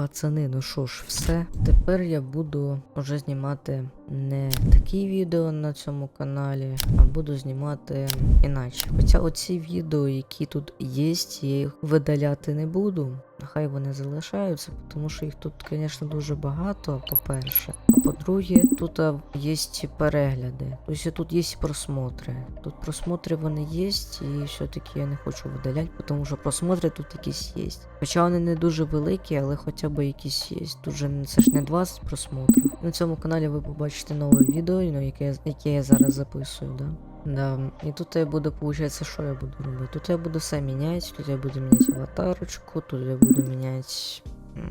Пацани, ну що ж, все. Тепер я буду вже знімати не такі відео на цьому каналі, а буду знімати іначе. Хоча оці відео, які тут є, я їх видаляти не буду. Нехай вони залишаються, тому що їх тут, звісно, дуже багато, по-перше. По-друге, тут є перегляди. Тобто тут є просмотри. Тут просмотри вони є, і все-таки я не хочу видаляти, тому що просмотри тут якісь є. Хоча вони не дуже великі, але хоча якісь є. Дуже це ж не 20 просмотрів. На цьому каналі ви побачите нове відео, ну, яке, яке я зараз записую, да. Да, і тут я буду, виходить, що я буду робити? Тут я буду все міняти, тут я буду міняти аватарочку, тут я буду міняти.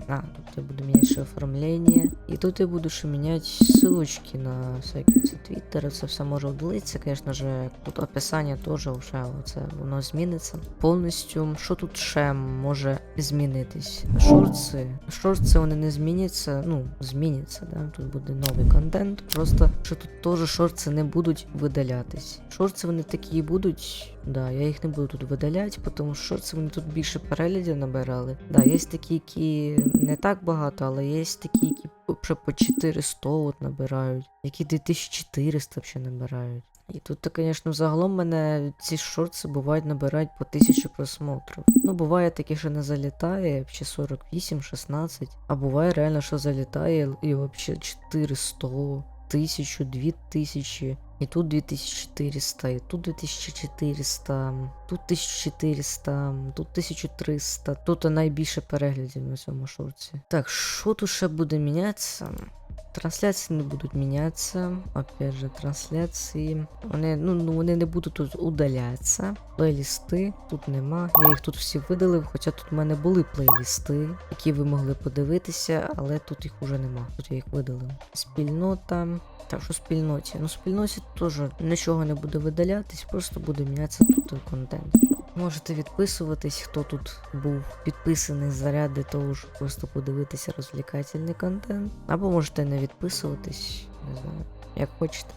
А, тут я буду міняти ще оформлення. І тут я буду ще міняти ссылочки на всякі ці твіттери, це все може удалитися, звісно ж, тут описання теж вже оце воно зміниться. Повністю, що тут ще може змінитись? Шорти. Шорти вони не зміняться, ну, зміняться, да? Тут буде новий контент. Просто що тут теж шорти не будуть видалятись. Шорти вони такі будуть. Да, я їх не буду тут видаляти, тому що шорти вони тут більше переглядів набирали. Да, є такі, які не так багато, але є такі, які вже по 400 от набирають, які 2400 ще набирають. І тут, то, звісно, загалом мене ці шорти бувають набирають по 1000 просмотрів. Ну, буває таке, що не залітає, чи 48, 16, а буває реально, що залітає і взагалі 400, 1000, 2000. І тут 2400, і тут 2400, тут 1400, тут 1300. Тут найбільше переглядів на цьому шорті. Так, що тут ще буде мінятися? Трансляції не будуть мінятися. Опять же, трансляції. Вони, ну, ну, вони не будуть тут удалятися. Плейлісти тут нема. Я їх тут всі видалив, хоча тут в мене були плейлісти, які ви могли подивитися, але тут їх уже нема. Тут я їх видалив. Спільнота. Так що спільноті. Ну, спільноті теж нічого не буде видалятись, просто буде мінятися тут контент. Можете відписуватись, хто тут був підписаний заради того, щоб просто подивитися розвлікательний контент. Або можете не відписуватись, не знаю, як хочете.